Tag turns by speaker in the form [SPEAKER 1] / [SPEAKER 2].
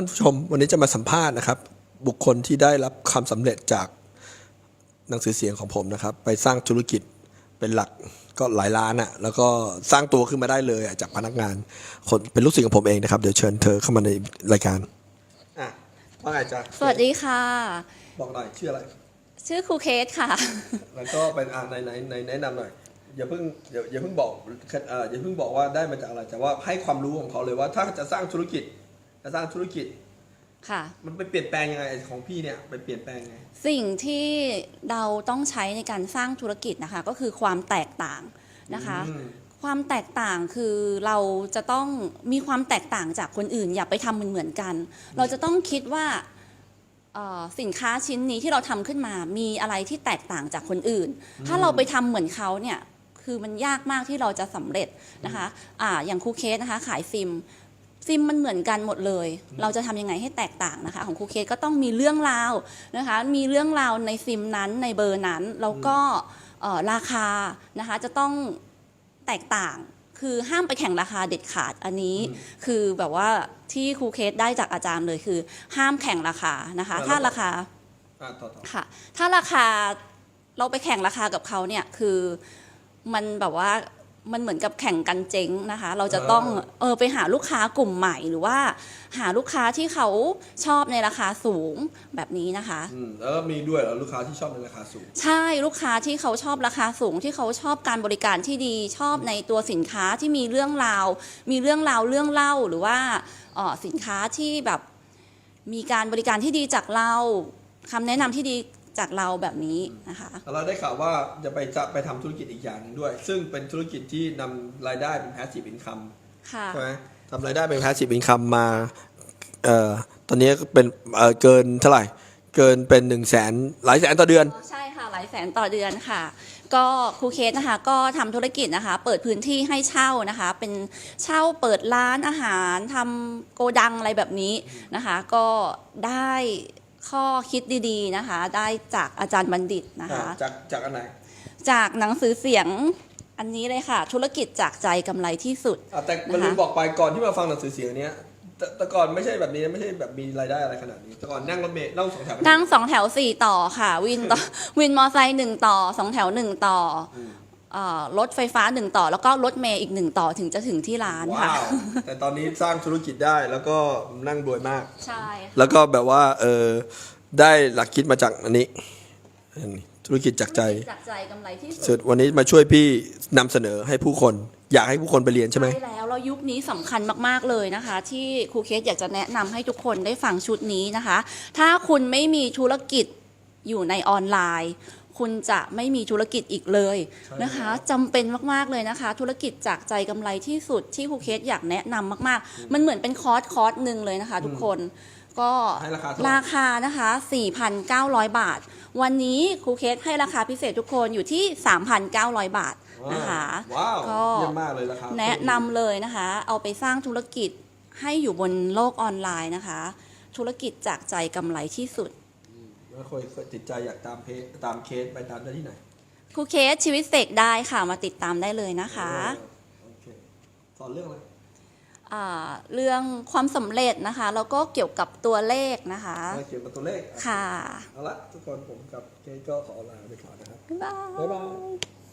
[SPEAKER 1] ท่านผู้ชมวันนี้จะมาสัมภาษณ์นะครับ บุคคลที่ได้รับความสำเร็จจากหนังสือเสียงของผมนะครับ ไปสร้างธุรกิจเป็นหลักก็หลายล้านอะ่ะแล้วก็สร้างตัวขึ้นมาได้เลยอะจากพนักงานคนเป็นลูกศิษย์ของผมเองนะครับ เดี๋ยวเชิญเธอเข้ามาในรายการอะว่าไงจ๊ะ
[SPEAKER 2] สวัสดีค่ะ
[SPEAKER 1] บอกหน่อยชื่ออะไร
[SPEAKER 2] ชื่อครูเคสค่ะ
[SPEAKER 1] แล้วก็เป็นอ่าในในในแนะนำหน่อยอย่าเพิ่งอย่าอย่าเพิ่งบอกเอ่ออย่าเพิ่งบอกว่าได้มาจากอะไรแต่ว่าให้ความรู้ของเขาเลยว่าถ้าจะสร้างธุรกิจ จะสร้างธุรกิจ
[SPEAKER 2] ค่ะ
[SPEAKER 1] มันไปเปลี่ยนแปลงยังไงของพี่เนี่ยไปเปลี่ยนแปลงยังไง
[SPEAKER 2] สิ่งที่เราต้องใช้ในการสร้างธุรกิจนะคะ ก็คือความแตกต่างนะคะ
[SPEAKER 1] อืม
[SPEAKER 2] ความแตกต่างคือเราจะต้องมีความแตกต่างจากคนอื่น อย่าไปทำเหมือนเหมือนๆกัน เราจะต้องคิดว่าเอ่อสินค้าชิ้นนี้ที่เราทำขึ้นมา มีอะไรที่แตกต่างจากคนอื่น ถ้าเราไปทำเหมือนเขาเนี่ยคือมันยากมากที่เราจะสำเร็จนะคะอ่าอย่างครูเคสนะคะขายซิม ซิมมันเหมือนกันหมดเลย เราจะทำยังไงให้แตกต่างนะคะ ของครูเคสก็ต้องมีเรื่องราวนะคะ มีเรื่องราวในซิมนั้นในเบอร์นั้น แล้วก็เอ่อราคานะคะจะต้องแตกต่าง คือห้ามไปแข่งราคาเด็ดขาดอันนี้ คือแบบว่าที่ครูเคสได้จากอาจารย์เลยคือ ห้ามแข่งราคานะคะ
[SPEAKER 1] แล้ว
[SPEAKER 2] ถ้าราคา
[SPEAKER 1] อะต่อต่อ
[SPEAKER 2] ค่ะถ้าราคาเราไปแข่งราคากับเขาเนี่ยคือมันแบบว่า มันเหมือนกับแข่งกันเจ๊งนะคะ เราจะต้องเออไปหาลูกค้ากลุ่มใหม่หรือว่า หาลูกค้าที่เขาชอบในราคาสูงแบบนี้นะคะ
[SPEAKER 1] อืมแล้วก็มีด้วยเหรอลูกค้าที่ชอบในราคาสูง
[SPEAKER 2] ใช่ลูกค้าที่เขาชอบราคาสูงที่เขาชอบการบริการที่ดีชอบในตัวสินค้าที่มีเรื่องราว มีเรื่องราวเรื่องเล่าหรือว่าเอ่อสินค้าที่แบบมีการบริการที่ดีจากเราคำแนะนำที่ดี จากเราแบบนี้นะคะ
[SPEAKER 1] เราได้ข่าวว่าจะไปจะไปทำธุรกิจอีกอย่างหนึ่งด้วย ซึ่งเป็นธุรกิจที่นำรายได้เป็น passive income
[SPEAKER 2] ค่ะ
[SPEAKER 1] ใช่ไหมทำรายได้เป็น passive income มาเอ่อตอนนี้ก็เป็นเอ่อเกินเท่าไหร่ เกินเป็น1นึ่งแสนหลายแสนต่อเดือน
[SPEAKER 2] ใช่ค่ะหลายแสนต่อเดือนค่ะ ก็ครูเคสนะคะก็ทำธุรกิจนะคะ เปิดพื้นที่ให้เช่านะคะ เป็นเช่าเปิดร้านอาหารทำโกดังอะไรแบบนี้นะคะ ก็ได้ ข้อคิดดีๆนะคะ ได้จากอาจารย์บัณฑิตนะคะ
[SPEAKER 1] จากจากอันไหน
[SPEAKER 2] จากหนังสือเสียงอันนี้เลยค่ะ ธุรกิจจากใจกำไรที่สุด
[SPEAKER 1] อะแต่มันลืมบอกไปก่อนที่มาฟังหนังสือเสียงเนี้ยแต่แต่ก่อนไม่ใช่แบบนี้ไม่ใช่แบบมีรายได้อะไรขนาดนี้แต่ก่อนนั่งรถเมล์นั่งสองแถว
[SPEAKER 2] นั่งสองแถวสี่ต่อค่ะ วินต่อ วินมอไซค์หนึ่งต่อสองแถวหนึ่งต่ออ เอ่อรถไฟฟ้าหนึ่งต่อ แล้วก็รถเมย์อีกหนึ่งต่อถึงจะถึงที่ร้านค่ะ
[SPEAKER 1] ว้าวแต่ตอนนี้สร้างธุรกิจได้แล้วก็นั่งรวยมาก
[SPEAKER 2] ใช่ค่ะ
[SPEAKER 1] แล้วก็แบบว่าเออได้หลักคิดมาจากอันนี้อันนี้ ธุรกิจจากใจ
[SPEAKER 2] จากใจกำไรที่สุ
[SPEAKER 1] สุ
[SPEAKER 2] ด
[SPEAKER 1] ดวันนี้มาช่วยพี่นำเสนอให้ผู้คน อยากให้ผู้คนไปเรียนใช่ไหม
[SPEAKER 2] ใช่แล้วแล้วยุคนี้สำคัญมากๆเลยนะคะ ที่ครูเคสอยากจะแนะนำให้ทุกคนได้ฟังชุดนี้นะคะ ถ้าคุณไม่มีธุรกิจอยู่ในออนไลน์ คุณจะไม่มีธุรกิจอีกเลยนะคะจำเป็นมากๆเลยนะคะ ธุรกิจจากใจกำไรที่สุดที่ครูเคสอยากแนะนำมากๆ มันเหมือนเป็นคอร์สคอร์สหนึ่งเลยนะคะ ทุกคนก็
[SPEAKER 1] ให้ราคาเท่าไหร่
[SPEAKER 2] ราคานะคะ 4,900 บาท วันนี้ครูเคสให้ราคาพิเศษทุกคนอยู่ที่ 3,900 บาทนะคะ
[SPEAKER 1] ว้าว
[SPEAKER 2] ก็
[SPEAKER 1] เยี่ยมมากเลยราคา
[SPEAKER 2] แนะนำเลยนะคะ เอาไปสร้างธุรกิจให้อยู่บนโลกออนไลน์นะคะ ธุรกิจจากใจกำไรที่สุด
[SPEAKER 1] แล้วเคยเคยติดใจอยากตามเพจตามเคสไปตามได้ที่ไหน
[SPEAKER 2] ครูเคสชีวิตเสกได้ค่ะมาติดตามได้เลยนะคะ
[SPEAKER 1] เออโอเคสอนเรื่องอะไร
[SPEAKER 2] อ่าเรื่องความสำเร็จนะคะ แล้วก็เกี่ยวกับตัวเลขนะคะ
[SPEAKER 1] เกี่ยวกับตัวเลข
[SPEAKER 2] ค่ะ
[SPEAKER 1] เอาละทุกคนผมกับเคสก็ขอลาไปก่อนนะครับ
[SPEAKER 2] บ๊ายบาย
[SPEAKER 1] บ๊ายบาย